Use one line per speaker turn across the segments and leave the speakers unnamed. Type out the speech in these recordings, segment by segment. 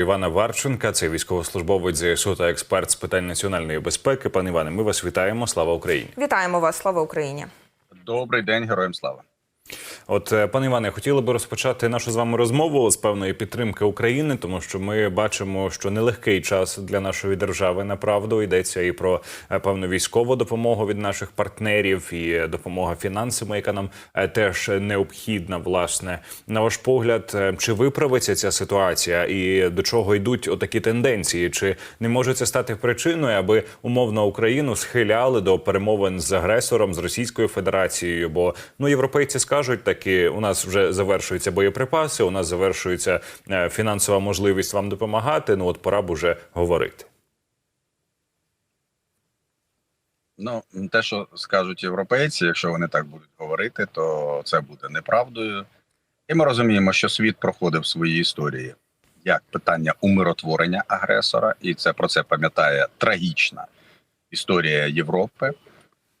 Івана Варченка, це військовослужбовець ЗСУ та експерт з питань національної безпеки. Пане Іване, ми вас вітаємо. Слава Україні!
Вітаємо вас, слава Україні.
Добрий день, героям слава.
От, е, пане Іване, хотіли би розпочати нашу з вами розмову з певної підтримки України, тому що ми бачимо, що нелегкий час для нашої держави направду йдеться і про е, певну військову допомогу від наших партнерів, і допомога фінансами, яка нам е, теж необхідна. Власне, на ваш погляд, е, чи виправиться ця ситуація, і до чого йдуть отакі тенденції? Чи не може це стати причиною, аби умовно Україну схиляли до перемовин з агресором з Російською Федерацією? Бо ну європейці скажуть таки, у нас вже завершуються боєприпаси, у нас завершується е, фінансова можливість вам допомагати. Ну от пора б уже говорити.
Ну, те, що скажуть європейці, якщо вони так будуть говорити, то це буде неправдою. І ми розуміємо, що світ проходив свої історії як питання умиротворення агресора, і це про це пам'ятає трагічна історія Європи.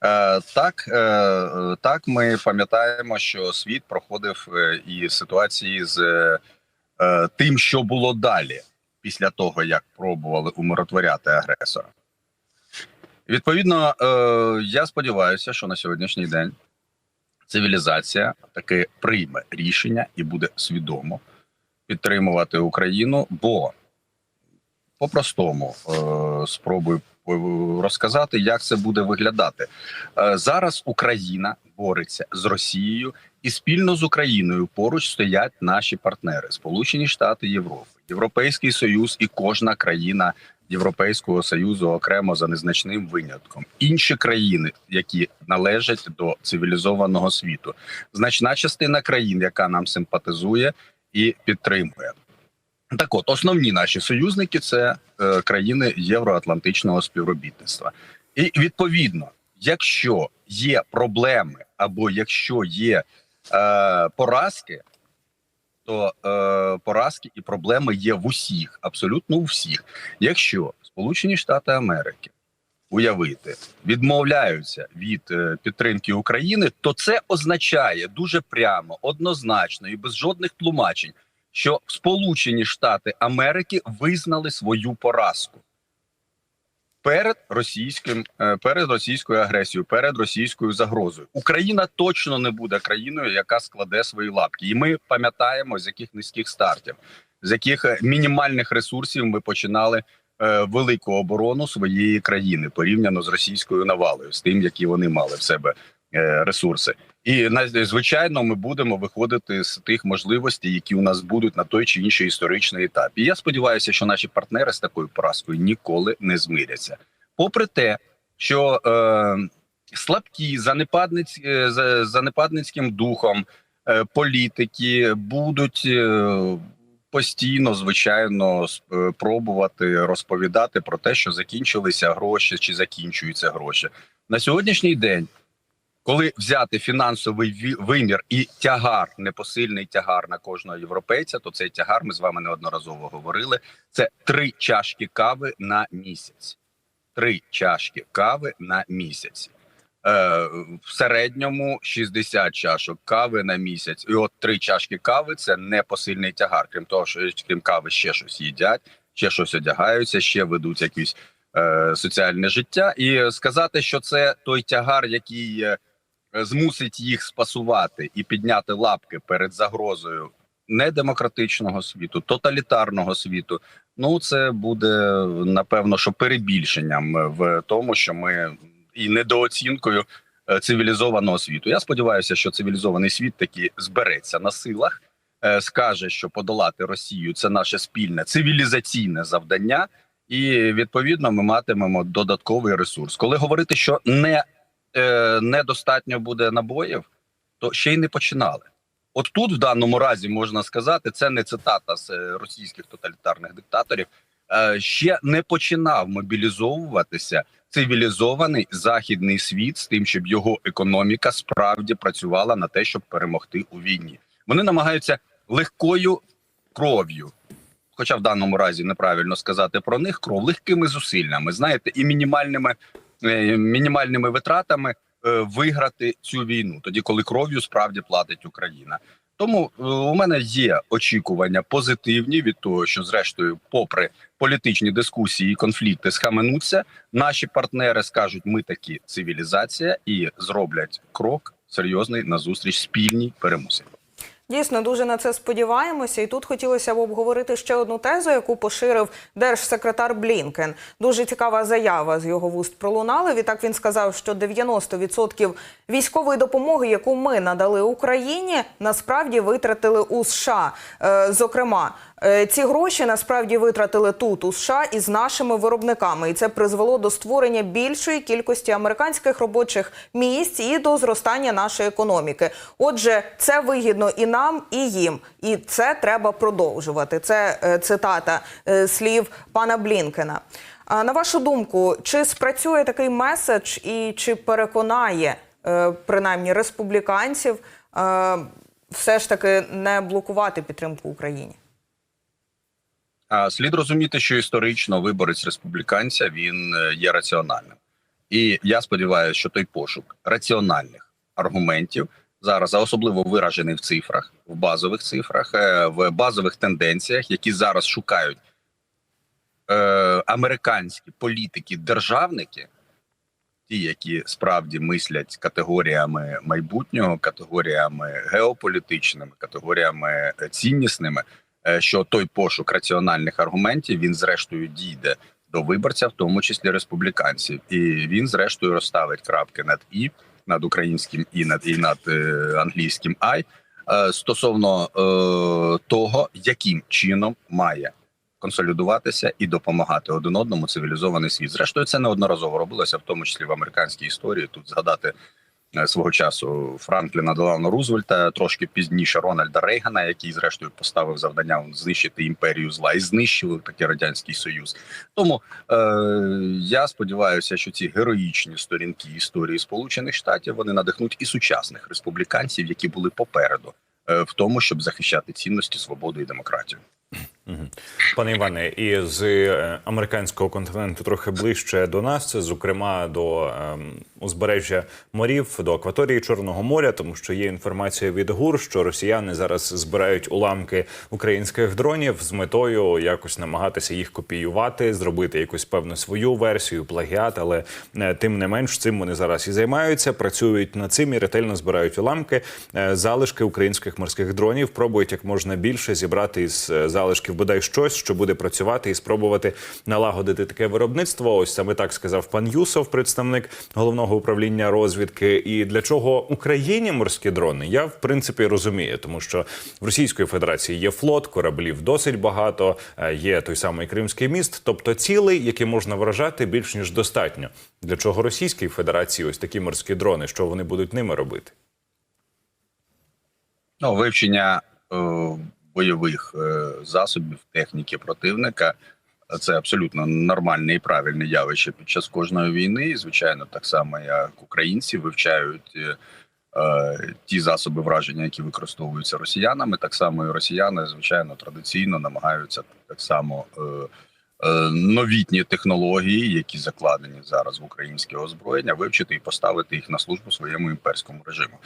Е, так, е, так, ми пам'ятаємо, що світ проходив е, і ситуації з тим, що було далі, після того як пробували умиротворяти агресора. Відповідно, я сподіваюся, що на сьогоднішній день цивілізація таки прийме рішення і буде свідомо підтримувати Україну, бо по-простому спробую розказати, як це буде виглядати. Е, зараз Україна бореться з Росією, і спільно з Україною поруч стоять наші партнери: Сполучені Штати Європи, Європейський Союз і кожна країна Європейського союзу окремо за незначним винятком. Інші країни, які належать до цивілізованого світу, значна частина країн, яка нам симпатизує і підтримує. Так, от основні наші союзники це е, країни євроатлантичного співробітництва, і відповідно, якщо є проблеми або якщо є е, поразки, то е, поразки і проблеми є в усіх, абсолютно у всіх. Якщо Сполучені Штати Америки уявити відмовляються від е, підтримки України, то це означає дуже прямо, однозначно і без жодних тлумачень, що Сполучені Штати Америки визнали свою поразку перед російським е, перед російською агресією, перед російською загрозою. Україна точно не буде країною, яка складе свої лапки, і ми пам'ятаємо з яких низьких стартів, з яких е, мінімальних ресурсів ми починали е, велику оборону своєї країни порівняно з російською навалою, з тим, які вони мали в себе ресурси. І на- звичайно, ми будемо виходити з тих можливостей, які у нас будуть на той чи інший історичний етап. І я сподіваюся, що наші партнери з такою поразкою ніколи не змиряться. Попри те, що е, слабкі занепадниць, е, занепадницьким духом е, політики будуть е, постійно, звичайно, с- е, розповідати про те, що закінчилися гроші чи закінчуються гроші на сьогоднішній день. Коли взяти фінансовий вимір і тягар, непосильний тягар на кожного європейця, то цей тягар ми з вами неодноразово говорили. Це три чашки кави на місяць. Три чашки кави на місяць. Е, в середньому 60 чашок кави на місяць. І от три чашки кави це непосильний тягар. Крім того, що крім кави ще щось їдять, ще щось одягаються, ще ведуть якісь е, соціальне життя. І сказати, що це той тягар, який е, змусить їх спасувати і підняти лапки перед загрозою недемократичного світу, тоталітарного світу. Ну це буде напевно, що перебільшенням в тому, що ми і недооцінкою е, цивілізованого світу. Я сподіваюся, що цивілізований світ таки збереться на силах, е, скаже, що подолати Росію це наше спільне цивілізаційне завдання, і відповідно ми матимемо додатковий ресурс. Коли говорити, що не е, недостатньо буде набоїв, то ще й не починали. От тут в даному разі можна сказати, це не цитата з е, російських тоталітарних диктаторів. е, Ще не починав мобілізовуватися цивілізований західний світ з тим, щоб його економіка справді працювала на те, щоб перемогти у війні. Вони намагаються легкою кров'ю, хоча в даному разі неправильно сказати про них, кров легкими зусиллями, знаєте, і мінімальними, мінімальними витратами е, виграти цю війну, тоді коли кров'ю справді платить Україна. Тому е, у мене є очікування позитивні від того, що зрештою, попри політичні дискусії і конфлікти, схаменуться. Наші партнери скажуть, ми такі цивілізація, і зроблять крок серйозний назустріч спільній перемозі.
Дійсно, дуже на це сподіваємося. І тут хотілося б обговорити ще одну тезу, яку поширив держсекретар Блінкен. Дуже цікава заява з його вуст пролунала. Відтак він сказав, що 90% військової допомоги, яку ми надали Україні, насправді витратили у США. Е, зокрема, ці гроші насправді витратили тут, у США, із нашими виробниками, і це призвело до створення більшої кількості американських робочих місць і до зростання нашої економіки. Отже, це вигідно і нам, і їм, і це треба продовжувати. Це е, цитата е, слів пана Блінкена. На вашу думку, чи спрацює такий меседж і чи переконає е, принаймні республіканців е, все ж таки не блокувати підтримку Україні?
Слід розуміти, що історично виборець республіканця він е, є раціональним, і я сподіваюся, що той пошук раціональних аргументів зараз, а особливо виражений в цифрах, в базових цифрах, е, в базових тенденціях, які зараз шукають е, американські політики, державники, ті, які справді мислять категоріями майбутнього, категоріями геополітичними, категоріями е, ціннісними що той пошук раціональних аргументів він зрештою дійде до виборця, в тому числі республіканців, і він зрештою розставить крапки над і над українським і над і над е, англійським ай е, стосовно е, того, яким чином має консолідуватися і допомагати один одному цивілізований світ. Зрештою, це неодноразово робилося, в тому числі в американській історії. Тут згадати е, свого часу Франкліна Делано Рузвельта, трошки пізніше Рональда Рейгана, який зрештою поставив завдання знищити імперію зла і знищили таки радянський союз. Тому е, я сподіваюся, що ці героїчні сторінки історії Сполучених Штатів вони надихнуть і сучасних республіканців, які були попереду, е, в тому, щоб захищати цінності, свободу і демократію.
Пане Іване, і з е, американського континенту трохи ближче до нас, зокрема до ем, узбережжя морів, до акваторії Чорного моря, тому що є інформація від ГУР, що росіяни зараз збирають уламки українських дронів з метою якось намагатися їх копіювати, зробити якусь певну свою версію, плагіат, але е, тим не менш цим вони зараз і займаються. Працюють над цим і ретельно збирають уламки, е, залишки українських морських дронів. Пробують як можна більше зібрати із е, залишків бодай щось, що буде працювати і спробувати налагодити таке виробництво. Ось саме так сказав пан Юсов, представник головного управління розвідки. І для чого Україні морські дрони? Я в принципі розумію, тому що в Російської Федерації є флот, кораблів досить багато. е, Є той самий Кримський міст, тобто цілей, які можна вражати, більш ніж достатньо. Для чого Російській Федерації ось такі морські дрони? Що вони будуть ними робити?
Ну, вивчення е, бойових е, засобів, техніки противника це абсолютно нормальне і правильне явище під час кожної війни. І, звичайно, так само як українці вивчають е, е, ті засоби враження, які використовуються росіянами. Так само і росіяни, звичайно, традиційно намагаються так само. Е, е, Новітні технології, які закладені зараз в українське озброєння, вивчити і поставити їх на службу своєму імперському режиму.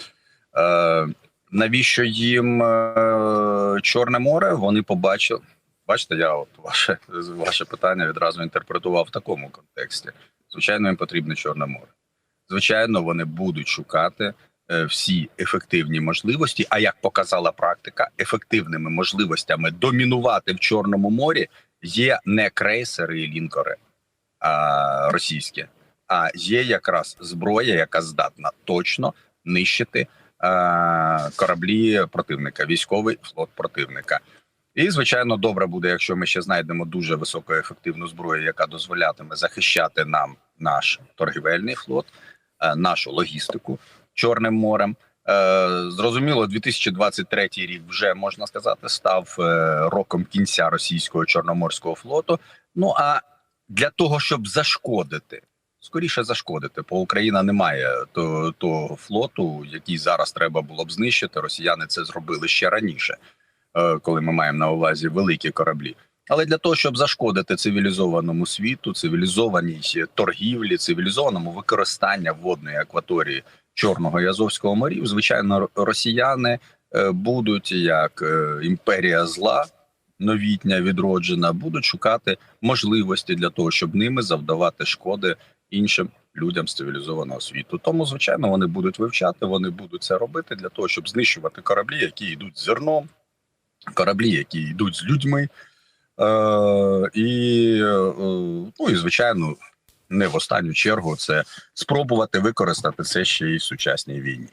Е, навіщо їм е, Чорне море? Вони побачили. Бачите, я от ваше ваше питання відразу інтерпретував в такому контексті. Звичайно, їм потрібне Чорне море. Звичайно, вони будуть шукати е, всі ефективні можливості. А як показала практика, ефективними можливостями домінувати в Чорному морі є не крейсери і лінкори а, російські, а є якраз зброя, яка здатна точно нищити кораблі противника, військовий флот противника. І звичайно, добре буде, якщо ми ще знайдемо дуже високоефективну зброю, яка дозволятиме захищати нам наш торгівельний флот, е, нашу логістику Чорним морем. Е, Зрозуміло, 2023 рік вже можна сказати став е, роком кінця російського чорноморського флоту. Ну а для того, щоб зашкодити скоріше зашкодити, бо Україна не має того, того флоту, який зараз треба було б знищити. Росіяни це зробили ще раніше, е, коли ми маємо на увазі великі кораблі. Але для того, щоб зашкодити цивілізованому світу, цивілізованій торгівлі, цивілізованому використанню водної акваторії Чорного і Азовського морів, звичайно, росіяни е, будуть як е, імперія зла, новітня відроджена, будуть шукати можливості для того, щоб ними завдавати шкоди іншим людям цивілізованого світу. Тому, звичайно, вони будуть вивчати, вони будуть це робити для того, щоб знищувати кораблі, які йдуть з зерном, кораблі, які йдуть з людьми. Е, і, е, ну, і, звичайно, не в останню чергу це спробувати використати це ще й в сучасній війні.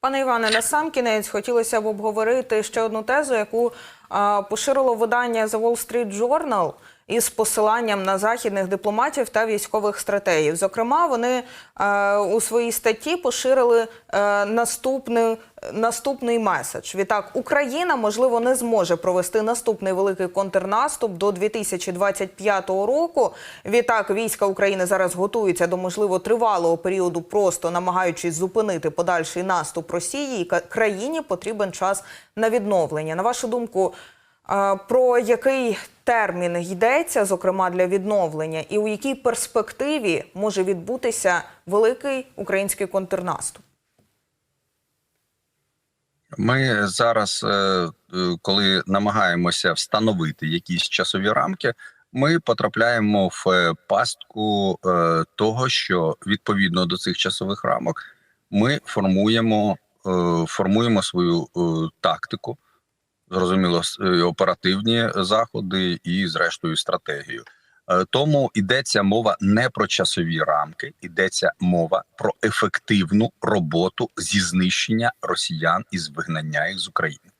Пане Іване, на сам кінець хотілося б обговорити ще одну тезу, яку а, поширило видання The Wall Street Journal із посиланням на західних дипломатів та військових стратегів. Зокрема, вони е, у своїй статті поширили е, наступний, наступний меседж. Відтак, Україна можливо не зможе провести наступний великий контрнаступ до 2025 року. Відтак, війська України зараз готуються до можливо тривалого періоду, просто намагаючись зупинити подальший наступ Росії. Країні потрібен час на відновлення. На вашу думку, е, про який термін йдеться, зокрема для відновлення, і у якій перспективі може відбутися великий український контрнаступ?
Ми зараз, е, е, коли намагаємося встановити якісь часові рамки, ми потрапляємо в е, пастку того, що відповідно до цих часових рамок ми формуємо, формуємо свою тактику, зрозуміло, е, оперативні заходи і, зрештою, стратегію. Е, Тому йдеться мова не про часові рамки, йдеться мова про ефективну роботу зі знищення росіян і з вигнання їх з України.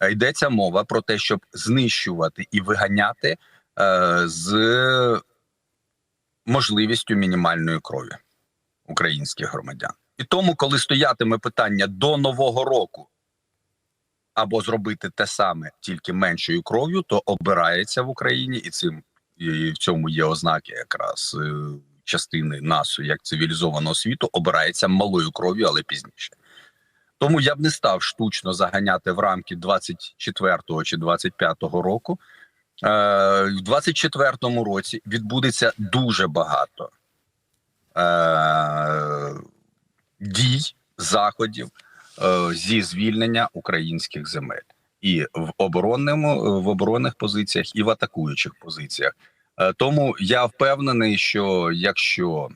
Е, Йдеться мова про те, щоб знищувати і виганяти е, з можливістю мінімальної крові українських громадян. І тому, коли стоятиме питання до нового року або зробити те саме тільки меншою кров'ю, то обирається в Україні, і цим і в цьому є ознаки якраз е, частини нас як цивілізованого світу, обирається малою кров'ю, але пізніше. Тому я б не став штучно заганяти в рамки 24-го чи 25-го року. Е, в 24-му році відбудеться дуже багато е, дій, заходів зі звільнення українських земель і в оборонному в оборонних позиціях, і в атакуючих позиціях. Е, Тому я впевнений, що якщо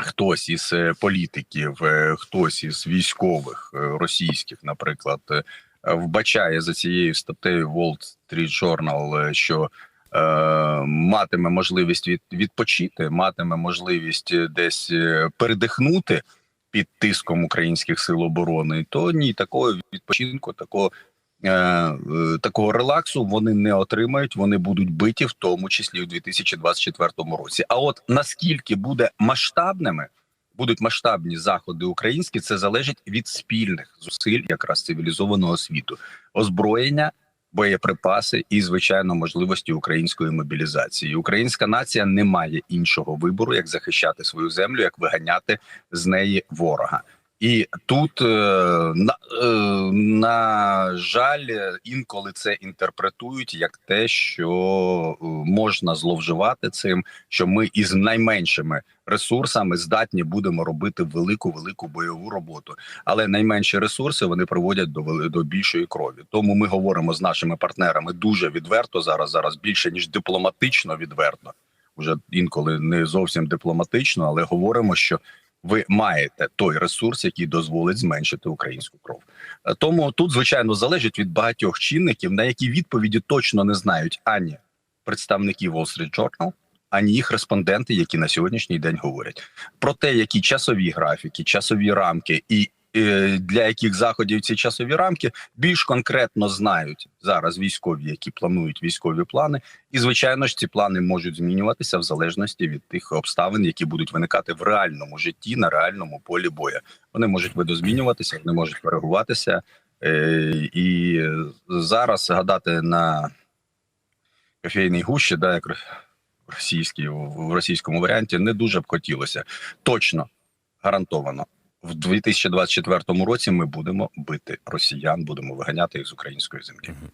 хтось із е, політиків, е, хтось із військових е, російських, наприклад, е, вбачає за цією статтею Wall Street Journal, е, що е, матиме можливість від, відпочити, матиме можливість е, десь е, передихнути під тиском українських сил оборони, то ні, такого відпочинку, такого. е, е, Такого релаксу вони не отримають, вони будуть биті, в тому числі у 2024 році. А от наскільки буде масштабними, будуть масштабні заходи українські, це залежить від спільних зусиль якраз цивілізованого світу, озброєння, боєприпаси і звичайно можливості української мобілізації. Українська нація не має іншого вибору, як захищати свою землю, як виганяти з неї ворога. І тут, е, на, е, на жаль, інколи це інтерпретують як те, що е, можна зловживати цим, що ми із найменшими ресурсами здатні будемо робити велику велику бойову роботу. Але найменші ресурси вони приводять до до більшої крові. Тому ми говоримо з нашими партнерами дуже відверто зараз. Зараз більше ніж дипломатично відверто. Уже інколи не зовсім дипломатично, але говоримо, що ви маєте той ресурс, який дозволить зменшити українську кров. Е, Тому тут, звичайно, залежить від багатьох чинників, на які відповіді точно не знають ані представники Wall Street Journal, ані їх респонденти, які на сьогоднішній день говорять про те, які часові графіки, часові рамки і. Е, Для яких заходів ці часові рамки більш конкретно знають зараз військові, які планують військові плани, і звичайно ж ці плани можуть змінюватися в залежності від тих обставин, які будуть виникати в реальному житті на реальному полі бою. Вони можуть видозмінюватися, вони можуть коригуватися. Е, і зараз гадати на кофейній гущі, да, як російській в російському варіанті, не дуже б хотілося. Точно гарантовано. В 2024 році ми будемо бити росіян, будемо виганяти їх з української землі.